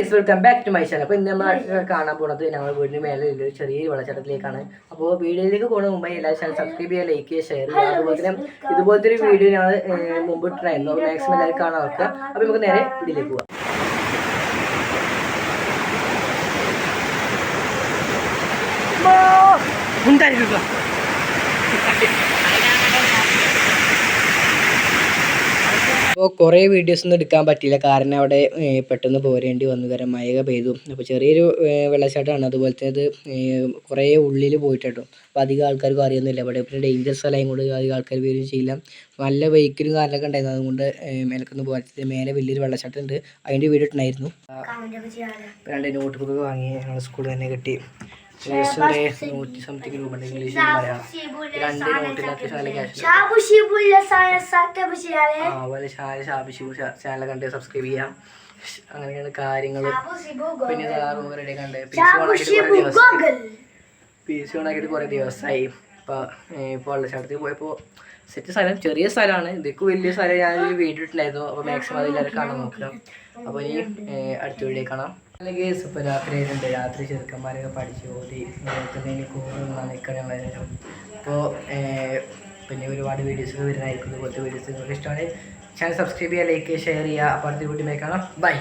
Welcome back to my channel അപ്പോൾ ഇന്ന് നമ്മൾ കാണാൻ പോണത് ഞങ്ങളുടെ വീടിന് മേലെ ഒരു ചെറിയ വെള്ളച്ചാട്ടത്തിലേക്കാണ്. അപ്പോൾ വീഡിയോയിലേക്ക് പോകുന്ന മുമ്പ് എല്ലാ ചാനൽ സബ്സ്ക്രൈബ് ചെയ്യുക ലൈക്ക് ചെയ്യുക ഷെയർ ചെയ്യുക. അതുപോലെ തന്നെ ഇതുപോലത്തെ ഒരു വീഡിയോ ഞങ്ങൾ മുമ്പ് ഇട്ടിട്ടുണ്ടായിരുന്നു അപ്പോൾ മാക്സിമം എല്ലാവരും കാണാൻ വെക്കുക അപ്പോൾ നമുക്ക് നേരെ ഇതിലേക്ക് പോകാം ഉണ്ടായിരിക്കുക അപ്പോൾ കുറേ വീഡിയോസ് ഒന്നും എടുക്കാൻ പറ്റിയില്ല. കാരണം അവിടെ പെട്ടെന്ന് പോരേണ്ടി വന്നു. കാരണം മഴ പെയ്തു. അപ്പോൾ ചെറിയൊരു വെള്ളച്ചാട്ടമാണ്. അതുപോലെ തന്നെ അത് കുറേ ഉള്ളിൽ പോയിട്ടോ അപ്പോൾ അധികം ആൾക്കാർക്കും അറിയുന്നില്ല അവിടെ പിന്നെ ഡേഞ്ചർ സ്ഥലം കൊണ്ട് അധികം ആൾക്കാർ വരികയും ചെയ്യില്ല. നല്ല വെഹിക്കലും കാറിലൊക്കെ ഉണ്ടായിരുന്നു. അതുകൊണ്ട് മേലക്കൊന്ന് പോകാൻ മേലെ വലിയൊരു വെള്ളച്ചാട്ടം ഉണ്ട് അതിന്റെ വീഡിയോ ഇട്ടുണ്ടായിരുന്നു. രണ്ട് നോട്ട് ബുക്ക് വാങ്ങി ഞങ്ങൾ സ്കൂളിൽ തന്നെ കിട്ടി. നൂറ്റി സംതിങ് രൂപ ഇംഗ്ലീഷ് മലയാളം രണ്ട് ക്യാഷ് ചാനൽ കണ്ട് സബ്സ്ക്രൈബ് ചെയ്യാം. അങ്ങനെയാണ് കാര്യങ്ങൾ പിന്നെ റൂം റെഡി കണ്ട്. പി സി ഓണാക്കിയിട്ട് കുറേ ദിവസമായി ഇപ്പോൾ ഇപ്പോൾ വെള്ളച്ചാട്ടത്തിൽ പോയപ്പോൾ സെറ്റ് സ്ഥലം ചെറിയ സ്ഥലമാണ്. ഇതൊക്കെ വലിയ സ്ഥലം ഞാൻ വീട്ടിട്ടുണ്ടായിരുന്നു അപ്പോൾ മാക്സിമം അതിലെല്ലാവരും കാണാൻ നോക്കുക. അപ്പോൾ ഇനി അടുത്ത വീഡിയോ കാണാം. അല്ലെങ്കിൽ ഇപ്പോൾ രാത്രി ആയിട്ടുണ്ട്. രാത്രി ചെറുക്കന്മാരൊക്കെ പഠിച്ച് ഓടി നോക്കുന്നതിന് കൂടുതൽ നിൽക്കണം അപ്പോൾ പിന്നെ ഒരുപാട് വീഡിയോസ് വരുന്നതായിരിക്കും. ഇതുപോലത്തെ വീഡിയോസ് നിങ്ങൾക്ക് ഇഷ്ടമാണ്. ചാനൽ സബ്സ്ക്രൈബ് ചെയ്യുക ലൈക്ക് ചെയ്യുക ഷെയർ ചെയ്യുക. അപ്പോൾ അടുത്ത വീഡിയോ കാണാം. ബൈ